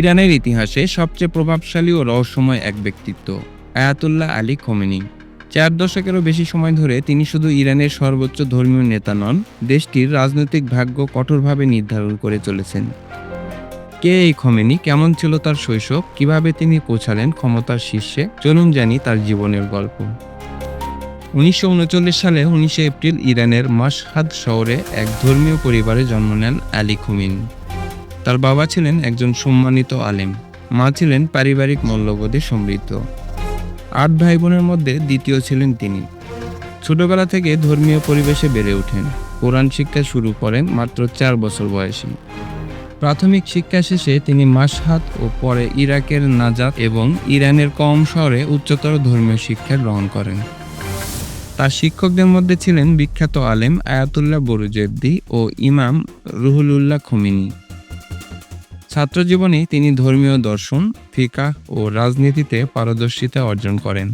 ইরানের ইতিহাসে সবচেয়ে প্রভাবশালী ও রহস্যময় এক ব্যক্তিত্ব, আয়াতুল্লাহ আলী খোমেনি। চার দশকেরও বেশি সময় ধরে তিনি শুধু ইরানের সর্বোচ্চ ধর্মীয় নেতা নন, দেশটির রাজনৈতিক ভাগ্য কঠোরভাবে নির্ধারণ করে চলেছেন। কে এই খমেনি, কেমন ছিল তার শৈশব, কীভাবে তিনি পৌঁছালেন ক্ষমতার শীর্ষে, চলুন জানি তার জীবনের গল্প। উনিশশো উনচল্লিশ সালে উনিশে এপ্রিল ইরানের মাসহাদ শহরে এক ধর্মীয় পরিবারে জন্ম নেন আলী খুমিন। তার বাবা ছিলেন একজন সম্মানিত আলেম। মা ছিলেন পারিবারিক মূল্যবোধে সমৃদ্ধ। আট ভাই বোনের মধ্যে দ্বিতীয় ছিলেন তিনি। ছোটবেলা থেকে ধর্মীয় পরিবেশে বেড়ে ওঠেন। কোরআন শিক্ষা শুরু করেন মাত্র চার বছর বয়সী। প্রাথমিক শিক্ষা শেষে তিনি মাসহাত ও পরে ইরাকের নাজাত এবং ইরানের কম শহরে উচ্চতর ধর্মীয় শিক্ষা গ্রহণ করেন। তার শিক্ষকদের মধ্যে ছিলেন বিখ্যাত আলেম আয়াতুল্লাহ বরুজেদ্দি ও ইমাম রুহুলুল্লাহ খুমিনি। ছাত্রজীবনে তিনি ধর্মীয় দর্শন, ফিকা ও রাজনীতিতে পারদর্শিতা অর্জন করেন।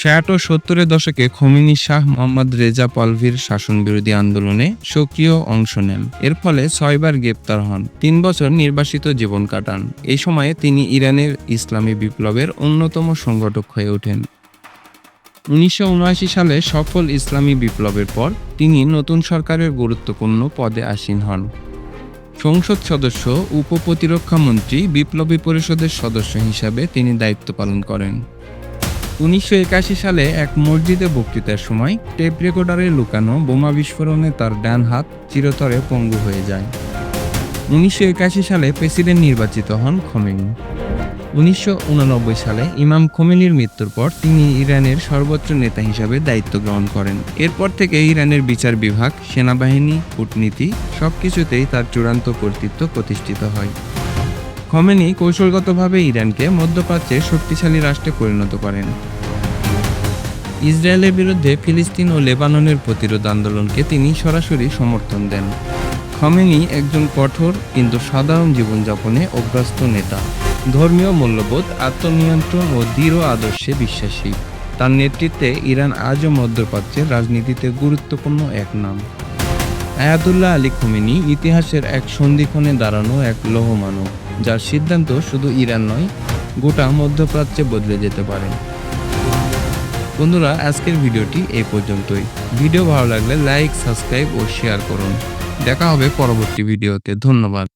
ষাট ও সত্তরের দশকে খমিনী শাহ মোহাম্মদ রেজা পালভির শাসন বিরোধী আন্দোলনে সক্রিয় অংশ নেন। এর ফলে ছয়বার গ্রেপ্তার হন, তিন বছর নির্বাসিত জীবন কাটান। এই সময়ে তিনি ইরানের ইসলামী বিপ্লবের অন্যতম সংগঠক হয়ে ওঠেন। উনিশশো উনআশি সালে সফল ইসলামী বিপ্লবের পর তিনি নতুন সরকারের গুরুত্বপূর্ণ পদে আসীন হন। সংসদ সদস্য, উপপ্রতিরক্ষা মন্ত্রী, বিপ্লবী পরিষদের সদস্য হিসাবে তিনি দায়িত্ব পালন করেন। উনিশশো একাশি সালে এক মসজিদে বক্তৃতার সময় টেপ রেকর্ডারে লুকানো বোমা বিস্ফোরণে তার ডান হাত চিরতরে পঙ্গু হয়ে যায়। উনিশশো একাশি সালে প্রেসিডেন্ট নির্বাচিত হন খোমেনি। উনিশশো উননব্বই সালে ইমাম খোমেনির মৃত্যুর পর তিনি ইরানের সর্বোচ্চ নেতা হিসাবে দায়িত্ব গ্রহণ করেন। এরপর থেকে ইরানের বিচার বিভাগ, সেনাবাহিনী, কূটনীতি সবকিছুতেই তার চূড়ান্ত কর্তৃত্ব প্রতিষ্ঠিত হয়। খমেনি কৌশলগতভাবে ইরানকে মধ্যপ্রাচ্যের শক্তিশালী রাষ্ট্রে পরিণত করেন। ইসরায়েলের বিরুদ্ধে ফিলিস্তিন ও লেবাননের প্রতিরোধ আন্দোলনকে তিনি সরাসরি সমর্থন দেন। খমেনি একজন কঠোর কিন্তু সাধারণ জীবনযাপনে অভ্যস্ত নেতা। ধর্মীয় মূল্যবোধ, আত্মনিয়ন্ত্রণ ও দৃঢ় আদর্শে বিশ্বাসী। তার নেতৃত্বে ইরান আজও মধ্যপ্রাচ্যের রাজনীতিতে গুরুত্বপূর্ণ এক নাম। আয়াতুল্লাহ আলী খুমেনি ইতিহাসের এক সন্ধিক্ষণে দাঁড়ানো এক লৌহ মানব যার সিদ্ধান্ত শুধু ইরান নয়, গোটা মধ্যপ্রাচ্যে বদলে যেতে পারে। বন্ধুরা, আজকের ভিডিওটি এ পর্যন্তই। ভিডিও ভালো লাগলে লাইক, সাবস্ক্রাইব ও শেয়ার করুন। দেখা হবে পরবর্তী ভিডিওতে। ধন্যবাদ।